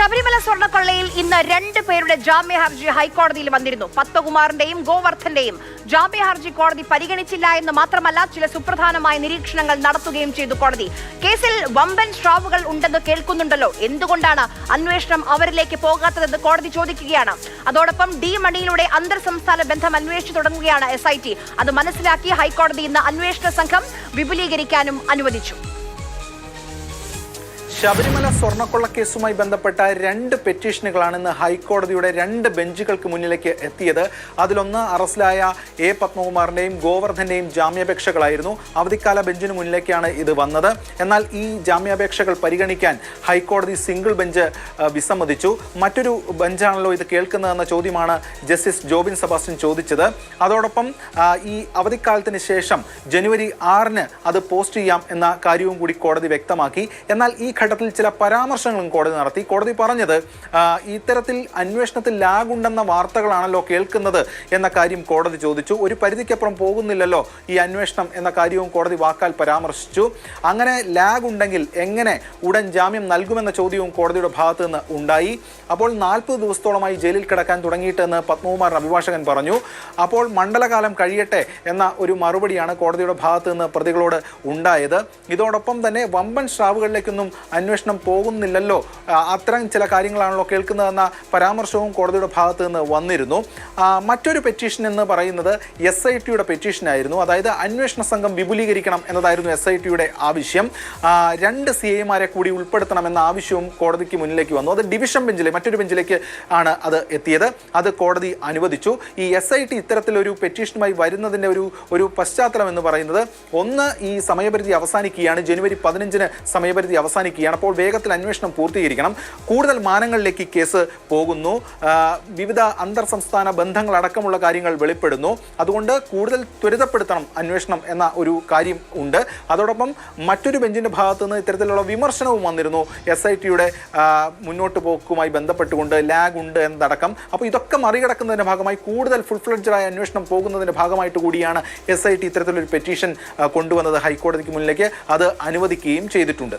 ശബരിമല സ്വർണക്കൊള്ളയിൽ ഇന്ന് രണ്ട് പേരുടെ ജാമ്യ ഹർജി ഹൈക്കോടതിയിൽ വന്നിരുന്നു. പത്മകുമാറിന്റെയും ഗോവർദ്ധന്റെയും ജാമ്യ ഹർജി കോടതി പരിഗണിച്ചില്ല എന്ന് മാത്രമല്ല ചില സുപ്രധാനമായ നിരീക്ഷണങ്ങൾ നടത്തുകയും ചെയ്തു കോടതി. കേസിൽ വമ്പൻ സ്ട്രാവുകൾ ഉണ്ടെന്ന് കേൾക്കുന്നുണ്ടല്ലോ. എന്തുകൊണ്ടാണ് അന്വേഷണം അവരിലേക്ക് പോകാത്തതെന്ന് കോടതി ചോദിക്കുകയാണ്. അതോടൊപ്പം ഡി മണിയിലൂടെ അന്തർ സംസ്ഥാന ബന്ധം അന്വേഷിച്ചു തുടങ്ങുകയാണ് എസ് അത് മനസ്സിലാക്കി ഹൈക്കോടതി ഇന്ന് അന്വേഷണ സംഘം വിപുലീകരിക്കാനും അനുവദിച്ചു. ശബരിമല സ്വർണക്കൊള്ളക്കേസുമായി ബന്ധപ്പെട്ട രണ്ട് പെറ്റീഷനുകളാണ് ഇന്ന് ഹൈക്കോടതിയുടെ രണ്ട് ബെഞ്ചുകൾക്ക് മുന്നിലേക്ക് എത്തിയത്. അതിലൊന്ന് അറസ്റ്റിലായ എ പത്മകുമാറിന്റെയും ഗോവർദ്ധന്റെയും ജാമ്യാപേക്ഷകളായിരുന്നു. അവധിക്കാല ബെഞ്ചിന് മുന്നിലേക്കാണ് ഇത് വന്നത്. എന്നാൽ ഈ ജാമ്യാപേക്ഷകൾ പരിഗണിക്കാൻ ഹൈക്കോടതി സിംഗിൾ ബെഞ്ച് വിസമ്മതിച്ചു. മറ്റൊരു ബെഞ്ചാണല്ലോ ഇത് കേൾക്കുന്നതെന്ന ചോദ്യമാണ് ജസ്റ്റിസ് ജോബിൻ സെബാസ്റ്റ്യൻ ചോദിച്ചത്. അതോടൊപ്പം ഈ അവധിക്കാലത്തിന് ശേഷം ജനുവരി ആറിന് അത് പോസ്റ്റ് ചെയ്യാം എന്ന കാര്യവും കൂടി കോടതി വ്യക്തമാക്കി. എന്നാൽ ഈ ഘട്ടത്തിൽ ചില പരാമർശങ്ങളും കോടതി നടത്തി. കോടതി പറഞ്ഞത് ഇത്തരത്തിൽ അന്വേഷണത്തിൽ ലാഗുണ്ടെന്ന വാർത്തകളാണല്ലോ കേൾക്കുന്നത് എന്ന കാര്യം കോടതി ചോദിച്ചു. ഒരു പരിധിക്കപ്പുറം പോകുന്നില്ലല്ലോ ഈ അന്വേഷണം എന്ന കാര്യവും കോടതി വാക്കാൽ പരാമർശിച്ചു. അങ്ങനെ ലാഗ് ഉണ്ടെങ്കിൽ എങ്ങനെ ഉടൻ ജാമ്യം നൽകുമെന്ന ചോദ്യവും കോടതിയുടെ ഭാഗത്തു നിന്ന് ഉണ്ടായി. അപ്പോൾ നാൽപ്പത് ദിവസത്തോളമായി ജയിലിൽ കിടക്കാൻ തുടങ്ങിയിട്ടെന്ന് പത്മകുമാർ അഭിഭാഷകൻ പറഞ്ഞു. അപ്പോൾ മണ്ഡലകാലം കഴിയട്ടെ എന്ന ഒരു മറുപടിയാണ് കോടതിയുടെ ഭാഗത്തു നിന്ന് പ്രതികളോട് ഉണ്ടായത്. ഇതോടൊപ്പം തന്നെ വമ്പൻ സ്രാവുകളിലേക്കൊന്നും അന്വേഷണം പോകുന്നില്ലല്ലോ. അത്തരം ചില കാര്യങ്ങളാണല്ലോ കേൾക്കുന്നതെന്ന പരാമർശവും കോടതിയുടെ ഭാഗത്ത് നിന്ന് വന്നിരുന്നു. മറ്റൊരു പെറ്റീഷൻ എന്ന് പറയുന്നത് എസ് ഐ ടിയുടെ പെറ്റീഷനായിരുന്നു അതായത് അന്വേഷണ സംഘം വിപുലീകരിക്കണം എന്നതായിരുന്നു എസ് ഐ ടിയുടെ ആവശ്യം. രണ്ട് സി ഐമാരെ കൂടി ഉൾപ്പെടുത്തണമെന്ന ആവശ്യവും കോടതിക്ക് മുന്നിലേക്ക് വന്നു. അത് ഡിവിഷൻ ബെഞ്ചിലെ മറ്റൊരു ബെഞ്ചിലേക്ക് ആണ് അത് എത്തിയത്. അത് കോടതി അനുവദിച്ചു. ഈ എസ് ഐ ടി ഇത്തരത്തിലൊരു പെറ്റീഷനുമായി വരുന്നതിന്റെ ഒരു ഒരു പശ്ചാത്തലം എന്ന് പറയുന്നത് ഒന്ന് ഈ സമയപരിധി അവസാനിക്കുകയാണ്. ജനുവരി പതിനഞ്ചിന് സമയപരിധി അവസാനിക്കുകയാണ്. അപ്പോൾ വേഗത്തിൽ അന്വേഷണം പൂർത്തീകരിക്കണം. കൂടുതൽ മാനങ്ങളിലേക്ക് കേസ് പോകുന്നു. വിവിധ അന്തർ സംസ്ഥാന ബന്ധങ്ങളടക്കമുള്ള കാര്യങ്ങൾ വെളിപ്പെടുന്നു. അതുകൊണ്ട് കൂടുതൽ ത്വരിതപ്പെടുത്തണം അന്വേഷണം എന്ന ഒരു കാര്യം ഉണ്ട്. അതോടൊപ്പം മറ്റൊരു ബെഞ്ചിന്റെ ഭാഗത്തു നിന്ന് ഇത്തരത്തിലുള്ള വിമർശനവും വന്നിരുന്നു. എസ് ഐ ടിയുടെ മുന്നോട്ട് പോക്കുമായി ബന്ധപ്പെട്ടുകൊണ്ട് ലാഗ് ഉണ്ട് എന്നതടക്കം. അപ്പോൾ ഇതൊക്കെ മറികടക്കുന്നതിന്റെ ഭാഗമായി കൂടുതൽ ഫുൾ ഫ്ലഡ്ജഡായ അന്വേഷണം പോകുന്നതിന്റെ ഭാഗമായിട്ട് കൂടിയാണ് എസ് ഐ ടി ഇത്തരത്തിലൊരു പെറ്റീഷൻ കൊണ്ടുവന്നത് ഹൈക്കോടതിക്ക് മുന്നിലേക്ക്. അത് അനുവദിക്കുകയും ചെയ്തിട്ടുണ്ട്.